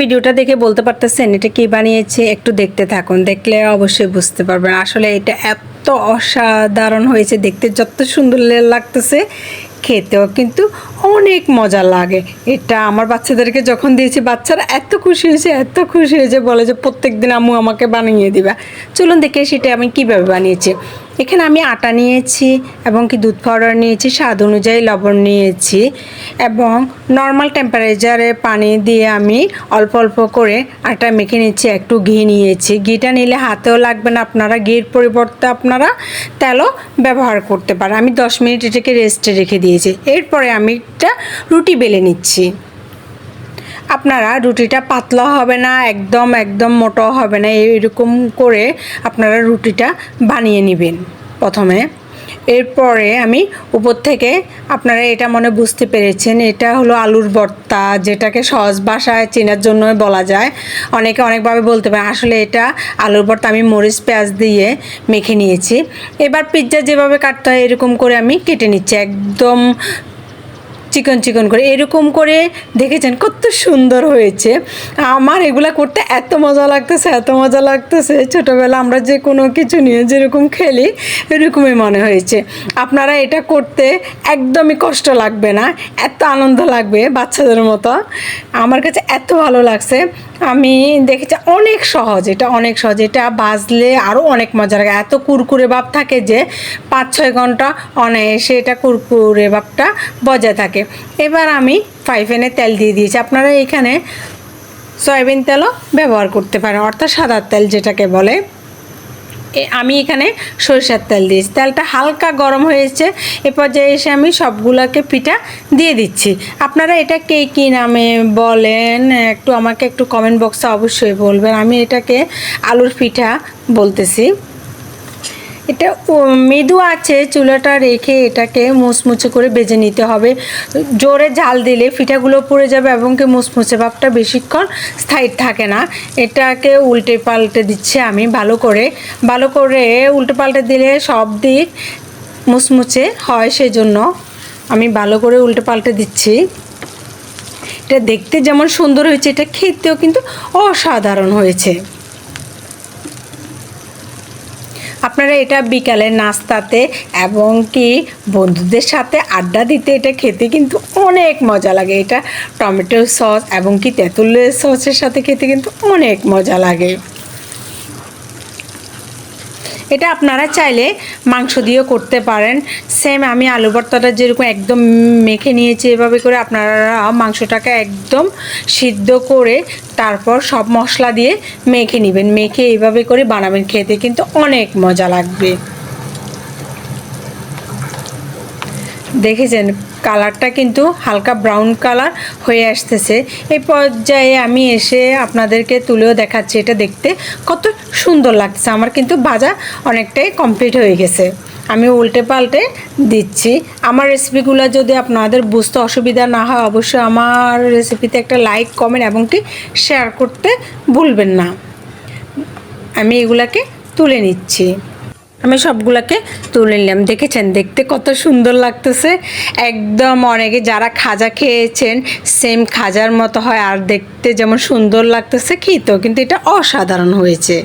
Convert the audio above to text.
ভিডিওটা দেখে বলতে পারতেছেন এটা কি বানিয়েছে, একটু দেখতে থাকুন। দেখলে অবশ্যই বুঝতে পারবেন। আসলে এটা এত অসাধারণ হয়েছে, দেখতে যত সুন্দর লাগতেছে, খেতেও কিন্তু অনেক মজা লাগে। এটা আমার বাচ্চাদেরকে যখন দিয়েছি, বাচ্চারা এত খুশি হয়েছে, এত খুশি হয়েছে বলে যে প্রত্যেক দিন আম্মু আমাকে বানিয়ে দিবা। চলুন দেখে সেটা আমি কীভাবে বানিয়েছি। এখানে আমি আটা নিয়েছি এবং কি দুধ পাউডার নিয়েছি, স্বাদ অনুযায়ী লবণ নিয়েছি এবং নর্মাল টেম্পারেচারে পানি দিয়ে আমি অল্প অল্প করে আটা মেখে নিচ্ছি একটু ঘি নিয়েছি। ঘিটা নিলে হাতেও লাগবে না, আপনারা ঘির পরিবর্তে আপনারা তেলও ব্যবহার করতে পারেন। আমি দশ মিনিট এটাকে রেস্টে রেখে দিয়েছি। এরপরে আমি একটা রুটি বেলে নিচ্ছি। আপনারা রুটিটা পাতলা হবে না, একদম একদম মোটো হবে না, এরকম করে আপনারা রুটিটা বানিয়ে নেবেন প্রথমে। এরপরে আমি উপর থেকে আপনারা এটা মনে বুঝতে পেরেছেন, এটা হলো আলুর ভর্তা, যেটাকে সহজ ভাষায় চেনার জন্য বলা যায়। অনেকে অনেকভাবে বলতে পারে, আসলে এটা আলুর ভর্তা, আমি মরিচ, পেঁয়াজ দিয়ে মেখে নিয়েছি। এবার পিৎজা যেভাবে কাটতে হয়, এরকম করে আমি কেটে নিচ্ছি, একদম চিকন চিকন করে, এরকম করে দেখেছেন কত সুন্দর হয়েছে। আমার এগুলা করতে এত মজা লাগতেছে, এত মজা লাগতেছে। ছোটোবেলা আমরা যে কোনো কিছু নিয়ে যেরকম খেলি, এরকমই মনে হয়েছে। আপনারা এটা করতে একদমই কষ্ট লাগবে না, এত আনন্দ লাগবে বাচ্চাদের মতো। আমার কাছে এত ভালো লাগছে। আমি দেখেছি অনেক সহজ, এটা অনেক সহজ। এটা বাজলে আরও অনেক মজা লাগে। এত কুরকুরে ভাব থাকে যে পাঁচ, ছয় ঘণ্টা অনায়াসে এটা কুরকুরে ভাবটা বজায় থাকে। এবার আমি ফ্রাই প্যানে তেল দিয়ে দিয়েছি। আপনারা এখানে সয়াবিন তেলও ব্যবহার করতে পারেন, অর্থাৎ সাদা তেল যেটাকে বলে। আমি এখানে সরিষার তেল দিয়েছি। তেলটা হালকা গরম হয়েছে। এ পর্যায়ে এসে আমি সবগুলোকে পিঠা দিয়ে দিচ্ছি। আপনারা এটা কে কী নামে বলেন? একটু আমাকে একটু কমেন্ট বক্সে অবশ্যই বলবেন। আমি এটাকে আলুর পিঠা বলতেছি। এটা মৃদু আছে, চুলাটা রেখে এটাকে মুচমুচে করে বেজে নিতে হবে। জোরে জাল দিলে পিঠাগুলো পড়ে যাবে এবং কি মুচমুচে ভাবটা বেশিক্ষণ স্থায়ী থাকে না। এটাকে উল্টে পাল্টে দিচ্ছে আমি ভালো করে। ভালো করে উল্টে পাল্টে দিলে সব দিক মুচমুচে হয় সেজন্য আমি ভালো করে উল্টে পাল্টে দিচ্ছি। এটা দেখতে যেমন সুন্দর হয়েছে, এটা খেতেও কিন্তু অসাধারণ হয়েছে। আপনারা এটা বিকালে নাস্তাতে এবং কি বন্ধুদের সাথে আড্ডা দিতে এটা খেতে কিন্তু অনেক মজা লাগে। এটা টমেটো সস এবং কি তেঁতুলের সসের সাথে খেতে কিন্তু অনেক মজা লাগে। এটা আপনারা চাইলে মাংস দিয়েও করতে পারেন। সেম আমি আলু ভর্তাটা যেরকম একদম মেখে নিয়েছি এভাবে করে আপনারা মাংসটাকে একদম সিদ্ধ করে তারপর সব মশলা দিয়ে মেখে নেবেন। মেখে এইভাবে করে বানাবেন, খেতে কিন্তু অনেক মজা লাগবে। দেখেছেন, কালারটা কিন্তু হালকা ব্রাউন কালার হয়ে আসতেছে। এই পর্যায়ে আমি এসে আপনাদেরকে তুলেও দেখাচ্ছি এটা দেখতে। কত সুন্দর লাগছে আমার কিন্তু ভাজা অনেকটাই কমপ্লিট হয়ে গেছে। আমি উল্টে পাল্টে দিচ্ছি। আমার রেসিপিগুলো যদি আপনাদের বুঝতে অসুবিধা না হয়, অবশ্যই আমার রেসিপিতে একটা লাইক কমেন্ট এবং কি শেয়ার করতে ভুলবেন না। আমি এগুলাকে তুলে নিচ্ছি। আমি সবগুলোকে তুলে নিলাম। দেখেছেন? দেখতে কত সুন্দর লাগতেছে। একদম অনেকে যারা খাজা খেয়েছেন সেম খাজার মতো হয়, আর দেখতে যেমন সুন্দর লাগতেছে, খেতেও কিন্তু এটা অসাধারণ হয়েছে।